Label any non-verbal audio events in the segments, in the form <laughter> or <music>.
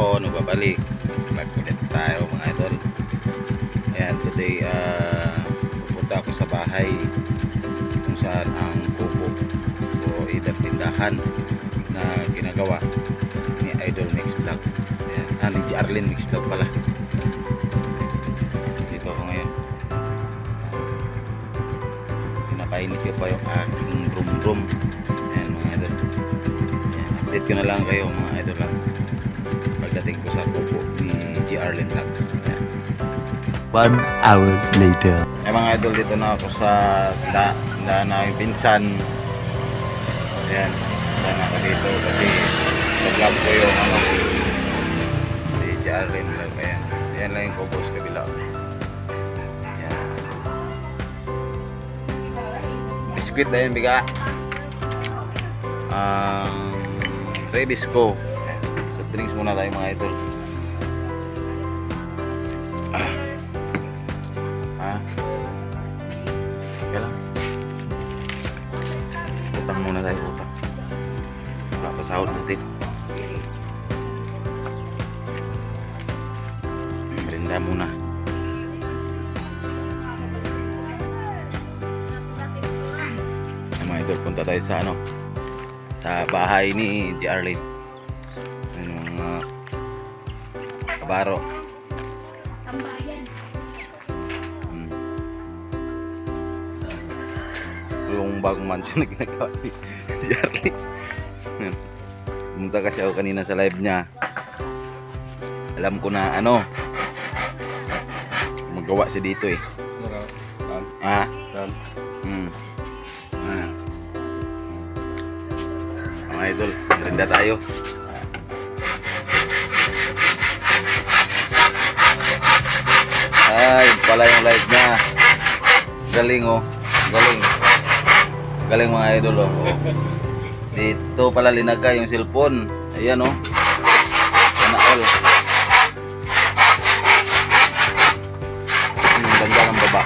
ako nagbabalik. Back ulit tayo mga idol. Ayan today uh, pupunta ako sa bahay kung saan ang kuko o either tindahan na ginagawa ni idol mix vlog. Ayan, ah, ni Arlene mix vlog pala. Dito ako ngayon. Ah, pinapainit ko pa yung aking brum brum ayan mga idol. Ayan, update ko na lang kayo mga idol lang Pagdating ko sa kuko ni G. Arlene Vlogs. Ayan. One hour later. Ay mga idol dito na ako sa da, da na yung pinsan. Ayan, da na ako dito kasi nag-vlog ko yung ano si Jaren vlog. Ayan, ayan lang yung kubos kabila. Ayan. Biskuit na yun, biga. Um, Rebisco. Ayan. Drinks muna tayo mga idol. Ha? Kaya lang. Utang muna tayo, utang. Wala pa sahod natin. Merinda muna. Mga idol, punta tayo sa ano? Sa bahay ni Di Arlene. Kabaro. Mm. Yung bagong mansion na ginagawa ni <laughs> Charlie. Pumunta kasi ako kanina sa live niya. Alam ko na ano, magawa siya dito eh. Ah, hmm. Ah. Mga idol, merinda tayo. Ay, pala yung live niya. Galing oh. Galing. Galing mga idol oh. Dito pala linaga yung cellphone. Ayan oh. Sana all. Ang ganda ng baba.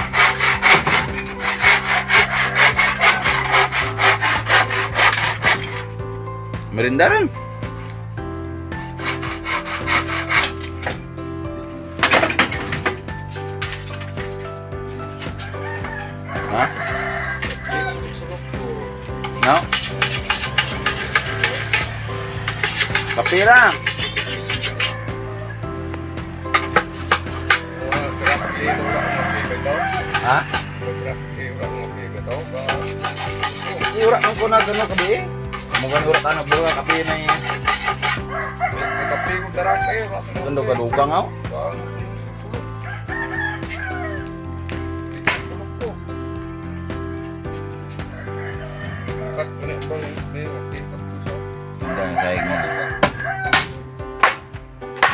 Merinda rin. Kapira. Ha? Iura ang kuna gano kabi. Mugan ura ka na bro kapi na yi. Kando ka dugang aw. Hindi ang sayang mo.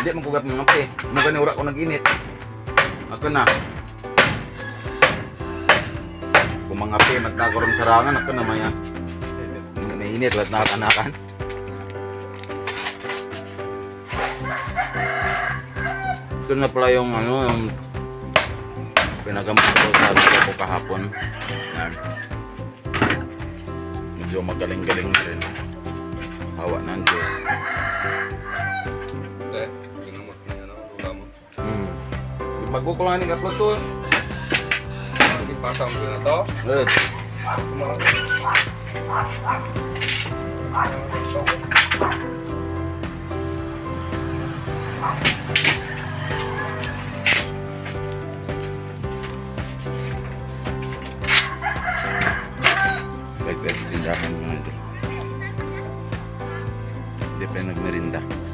Hindi man kugat mga pe. Ura ko nag-init. Ako na. Kung mga pe magkakaroon sarangan ako na maya. Nainit lahat nakakanakan. Ito na pala yung ano yung pinagamot ko sa video ko kahapon. Yan. Medyo magaling-galing na rin. Sawa ng Diyos. Lang ni upload to. Pasang ko na to. Good. Like that, tindahan mga ito. Hindi pa nagmerinda.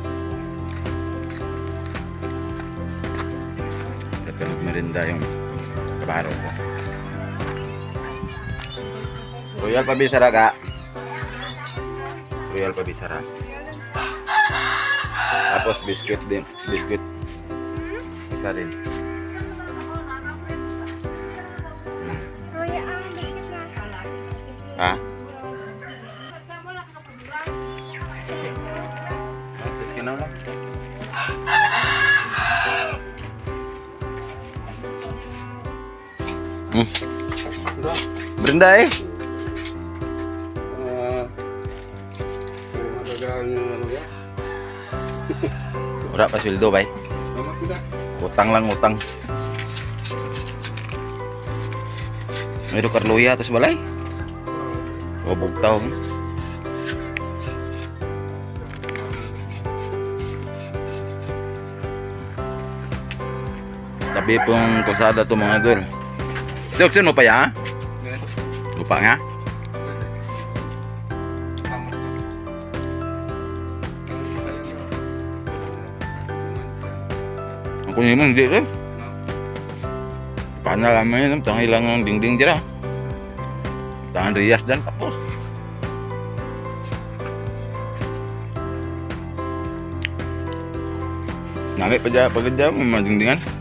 Nagmerinda yung kabaro ko. Royal Pabisara ka. Royal Pabisara. Tapos biscuit din. Biscuit. Isa din. Brenda eh. Wala pa sweldo bay. Utang lang utang. May do karluya tos balay. O bugtaw. Tabi pong kusada to mga idol. Dok, sino pa ya? Lupa nga? Ako nyo hindi rin. Paano naman yun? Tangan ilang ang dingding dira. Tangan Rias dan tapos. Nangit pa dyan pagod dyan, may mga dingdingan.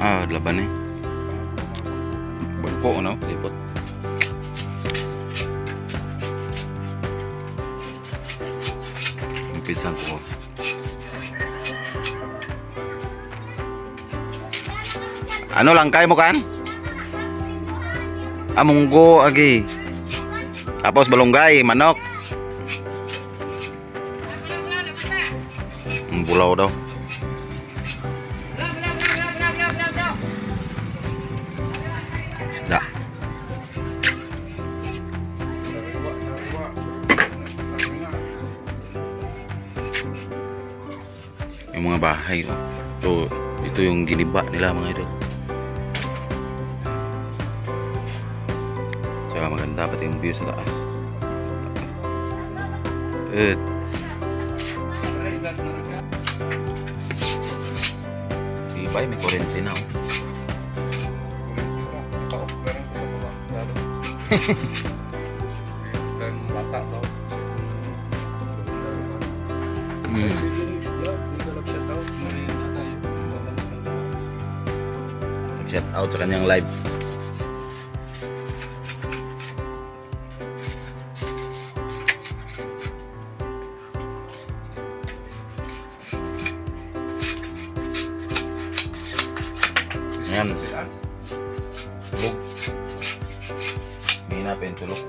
Ah, laban eh. Bangko, ano? Lipot. Umpisan ko. Ano lang kay mo kan? Amunggo agi. Tapos balunggay, manok. Ang bulaw daw. Yung mga bahay. Oh. Ito, ito yung giniba nila mga idol. Tsaka maganda pati yung view sa taas. Taas. Eh, Ibay, may kurente na. Oh. Mm. <laughs> out sa kanyang live. Ayan, tulog. Hindi natin tulog.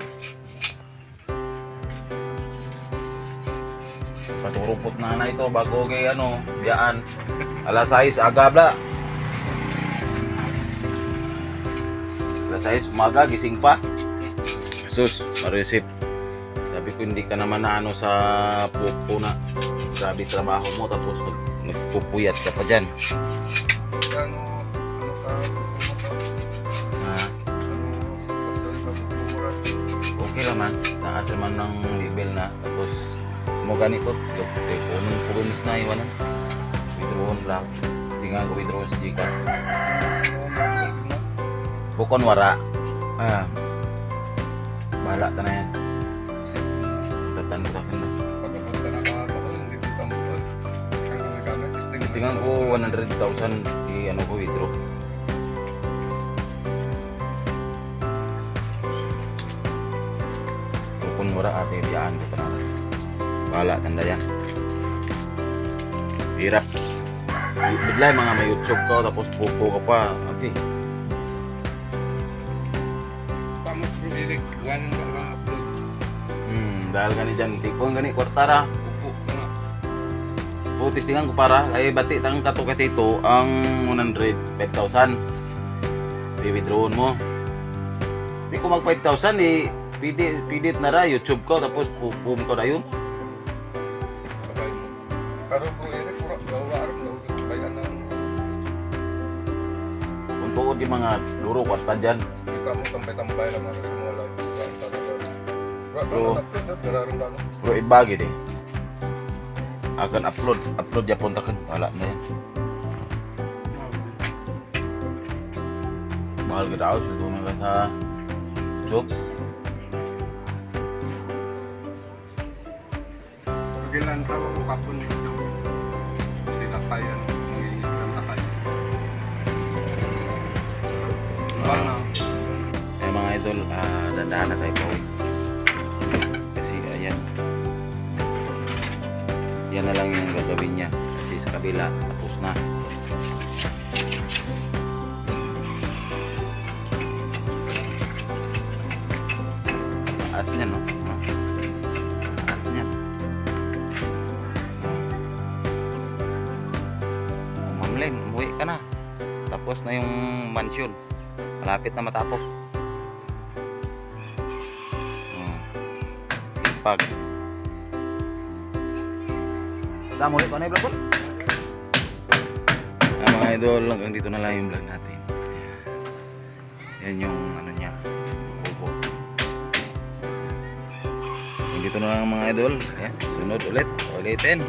Paturupot na na ito bago kay ano, biyaan. Alas 6 aga Alas 6 umaga gising pa. Sus, maresip. Sabi ko hindi ka naman na ano sa pupo na. Grabe trabaho mo tapos nag, nagpupuyat ka pa dyan. Ah, okay naman. Taas naman ng level na. Tapos mo ganito. Punong purunis na iwanan. Withdrawn black. Stinga ko withdraw sa Gcash. Bukon wara. Ah. Bahala ta na yan. Tatan ko na. Stingan ko 100,000 di ano ko withdraw. Bukon wara ate biyaan ko ta na. Bahala tanda yan. Hirap. Bigla mga may YouTube ka tapos pupo ka pa. Ate. Hmm, dahil gani dyan, tipon gani, kwartara. O, testingan ko para, ay bati tang kato-katito ang 105,000. I-withdrawon mo. Di ko mag 5,000, eh, pidit, pidit na ra, YouTube ko, tapos pupum ko na yun. Kung tuod yung mga luro, kwarta dyan. Pero ibagi deh. Akan upload, upload ya puntakan, wala na yan. Mahal ka daw, siguro ka sa YouTube. Pagilan tao ko kapon nito. Sila tayo, mangingistan na tayo. Ano? Eh mga idol, ah, dandahan na tayo pauwi. Kasi yan na lang yung gagawin niya. Kasi sa kabila tapos na. Taas niya no? Taas niya. Mamleng umuwi ka na. Tapos na yung mansion. Malapit na matapos. Hmm. sipag. Tama ulit, ano yung vlog ulit? Ah, mga idol, hanggang dito na lang yung vlog natin. Yan yung ano niya, kubo. Hanggang dito na lang mga idol. Ayan, sunod ulit, ulitin.